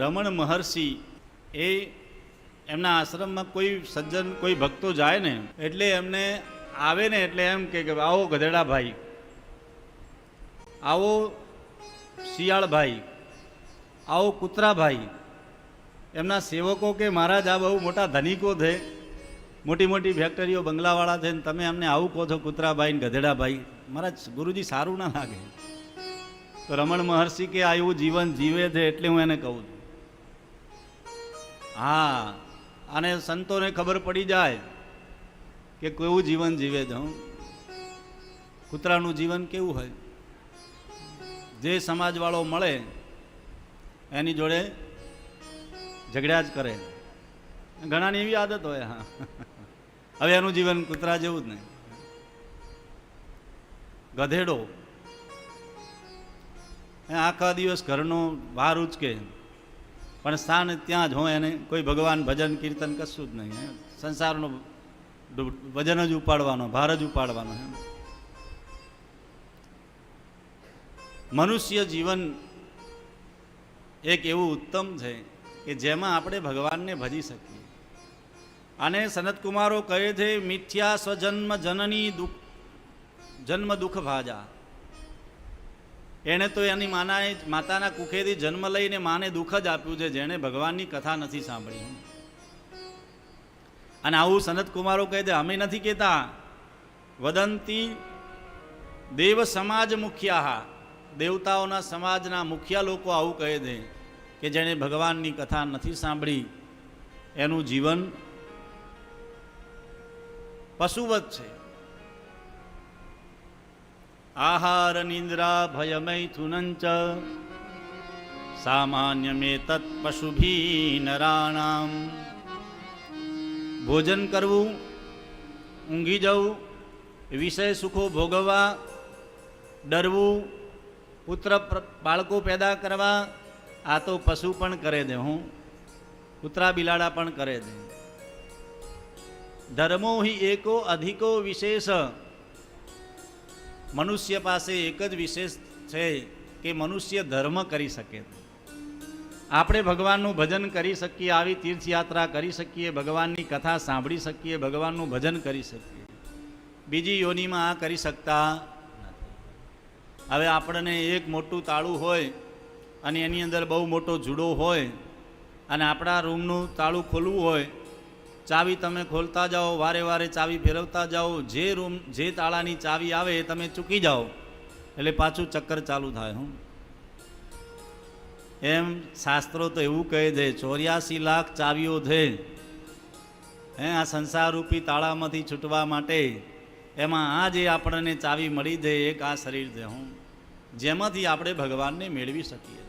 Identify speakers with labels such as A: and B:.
A: રમણ મહર્ષિ એ એમના આશ્રમમાં કોઈ સજ્જન, કોઈ ભક્તો જાય ને, એટલે એમને આવે ને એટલે એમ કે આવો ગધેડા ભાઈ આવો શિયાળ ભાઈ આવો કૂતરા ભાઈ એમના સેવકો કે મહારાજ આ બહુ મોટા ધનિકો છે, મોટી મોટી ફેક્ટરીઓ બંગલાવાળા છે ને તમે અમને આવું કહો છો કૂતરાભાઈ ને ગધેડાભાઈ, મહારાજ ગુરુજી સારું ના લાગે. તો રમણ મહર્ષિ કે આ એવું જીવન જીવે છે એટલે હું એને કહું છું. હા, અને સંતોને ખબર પડી જાય કે કેવું જીવન જીવે છે કૂતરાનું જીવન કેવું હોય? જે સમાજવાળો મળે, એની જોડે ઝઘડ્યા જ કરે. ઘણાની એવી આદત હોય, હા. હવે એનું જીવન કૂતરા જેવું જ નહીં. ગધેડો. આખા દિવસ ઘરનો બહાર ઉચકે પણ સ્થાન ત્યાં જ હોય એને કોઈ ભગવાન ભજન કીર્તન કશું જ નહીં સંસારનો વજન જ ઉપાડવાનો, ભાર જ ઉપાડવાનો, એમ. મનુષ્ય જીવન એક એવું ઉત્તમ છે કે જેમાં આપણે ભગવાનને ભજી શકીએ. અને સનતકુમારો કહે છે, મિથ્યા સ્વજન્મ જનની દુઃખ, જન્મ દુઃખ ભાજા. એણે તો એની માનાએ માતાના કુખેથી જન્મ લઈને માને દુઃખ જ આપ્યું છે, જેણે ભગવાનની કથા નથી સાંભળી. અને આવું સનત કુમારો કહે છે, અમે નથી કહેતા. વદંતી દેવ સમાજ મુખ્યા દેવતાઓના સમાજના મુખ્ય લોકો આવું કહે છે કે જેણે ભગવાનની કથા નથી સાંભળી. એનું જીવન પશુવત છે. આહાર નિંદ્રા ભયમૈથુનંચ સામાન્ય મે તત્ પશુભી નરાણામ ભોજન કરવું ઊંઘી જવું વિષય સુખો ભોગવવા ડરવું પુત્ર પ્ર- બાળકો પેદા કરવા આ તો પશુ પણ કરે છે હું કૂતરા બિલાડા પણ કરે છે ધર્મો હિ એકો અધિકો વિશેષ મનુષ્ય પાસે એક જ વિશેષ છે કે મનુષ્ય ધર્મ કરી શકે. આપણે ભગવાનનું ભજન કરી શકીએ, આવી તીર્થયાત્રા કરી શકીએ, ભગવાનની કથા સાંભળી શકીએ, ભગવાનનું ભજન કરી શકીએ. બીજી યોનિમાં આ કરી શકતા હવે આપણને એક મોટું તાળું હોય અને એની અંદર બહુ મોટો જુડો હોય અને આપણા રૂમનું તાળું ખોલવું હોય ચાવી તમે ખોલતા જાઓ, વારે વારે ચાવી ફેરવતા જાઓ, જે રૂમ, જે તાળાની ચાવી આવે એ તમે ચૂકી જાઓ. એટલે પાછું ચક્કર ચાલુ થાય, હું. એમ શાસ્ત્રો તો એવું કહે છે, ચોર્યાસી લાખ ચાવીઓ છે. હે, આ સંસારરૂપી તાળામાંથી છૂટવા માટે એમાં આ જે આપણને ચાવી મળી છે, એક આ શરીર છે, હું. જેમાંથી આપણે ભગવાનને મેળવી શકીએ.